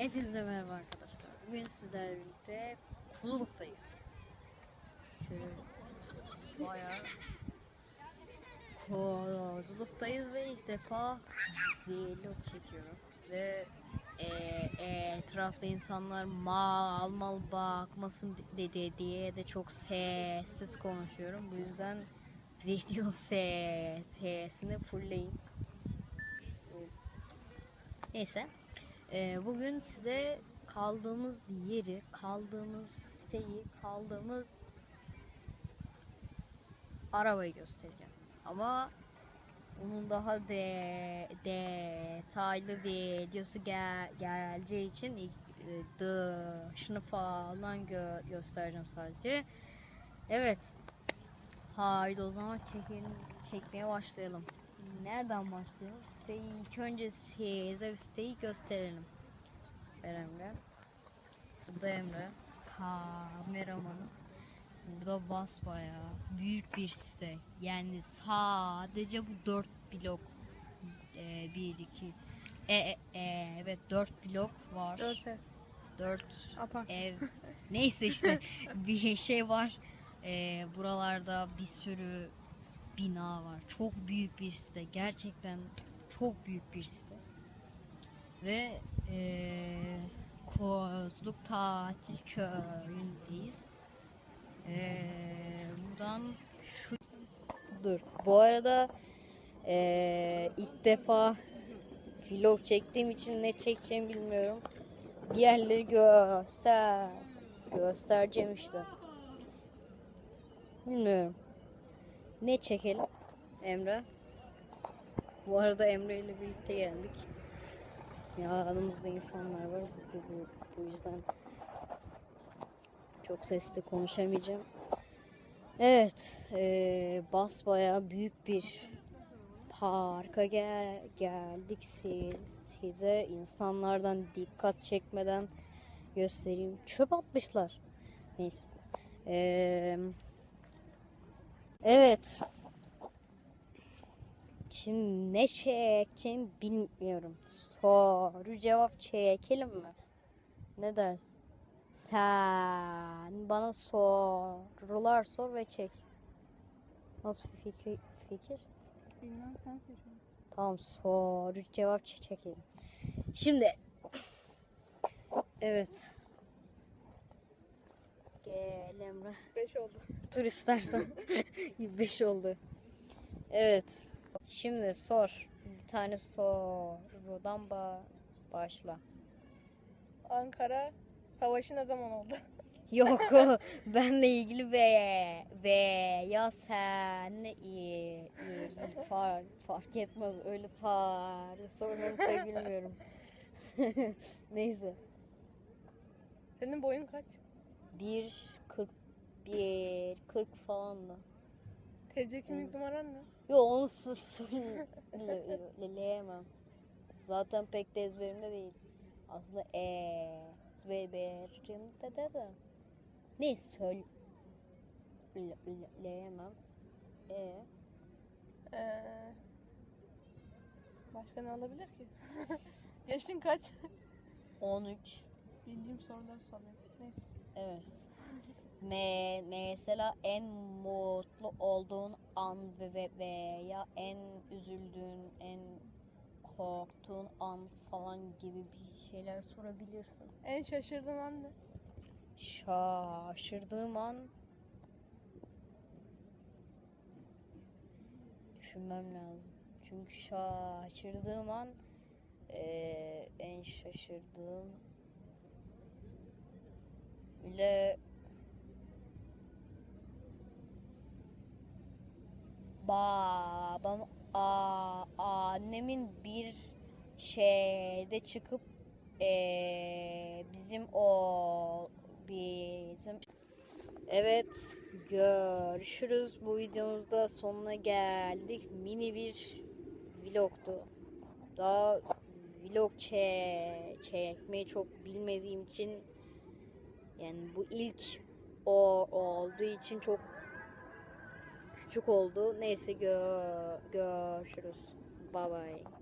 Hepinize merhaba arkadaşlar. Bugün sizlerle birlikte Kululuk'tayız. Şöyle bayağı Kululuk'tayız ve ilk defa vlog çekiyorum. Ve e, e, etrafta insanlar mal mal bakmasın dedi diye de çok sessiz konuşuyorum. Bu yüzden video ses, sesini fullleyin. Neyse. Ee, bugün size kaldığımız yeri, kaldığımız siteyi, kaldığımız arabayı göstereceğim. Ama onun daha de, detaylı videosu gel, geleceği için ilk e, dışını falan gö, göstereceğim sadece. Evet. Haydi o zaman çekelim, çekmeye başlayalım. Nereden başlayalım? Siteyi ilk önce size siteyi gösterelim. Ben Emre. Bu da Emre. Kameramanım. Burada basbayağı büyük bir site. Yani sadece bu dört blok. Ee, bir, iki. E, e, e, evet dört blok var. Dört ev. Dört Apart. ev. Neyse işte bir şey var. Ee, buralarda bir sürü bina var. Çok büyük bir site. Gerçekten çok büyük bir site. Ve ee, Kozluk Tatil Köyü'ndeyiz. Ee, buradan şu dur. Bu arada ee, ilk defa vlog çektiğim için ne çekeceğimi bilmiyorum. Bir yerleri göster göstereceğim işte. Bilmiyorum. Ne çekelim Emre? Bu arada Emre ile birlikte geldik. Ya aramızda insanlar var. Bu, bu, bu yüzden çok sesli konuşamayacağım. Evet, eee basbayağı büyük bir parka gel geldik Si- size insanlardan dikkat çekmeden göstereyim. Çöp atmışlar. Neyse. Eee Evet. Şimdi ne çekeceğim bilmiyorum. Soru cevap çekelim mi? Ne dersin? Sen bana sorular sor ve çek. Nasıl fikir? fikir? Bilmem sen seçin. Tamam soru cevap ç- çekelim. Şimdi evet. Gel Emre. Beş oldu. Dur istersen. 5 oldu. Evet. Şimdi sor. Bir tane sorudan ba başla. Ankara savaşı ne zaman oldu? Yok o benle ilgili ve veya senle iyi, iyi fark, fark etmez öyle tarih sorunları pek bilmiyorum. Neyse. Senin boyun kaç? 1 41 40 falan da. TC kimlik numaran ne? Yo onu söyleyemem. Zaten pek de ezberimde değil. Aslında ezberimde de de. Ne söyleyemem. E Ee, başka ne olabilir ki? Yaşın kaç? 13 Bildiğim soruları soruyorum. Neyse. evet. Me mesela en mutlu olduğun an ve ve- veya en üzüldüğün, en korktuğun an falan gibi bir şeyler sorabilirsin. En şaşırdığın an ne? Şaşırdığım an düşünmem lazım. Çünkü şaşırdığım an eee, en şaşırdığım bile babam a, annemin bir şeyde çıkıp eee, bizim o bizim evet görüşürüz. Bu videomuzda sonuna geldik. Mini bir vlogtu daha vlog çe çekmeyi çok bilmediğim için yani bu ilk o olduğu için çok küçük oldu. Neyse gö görüşürüz. Bye bye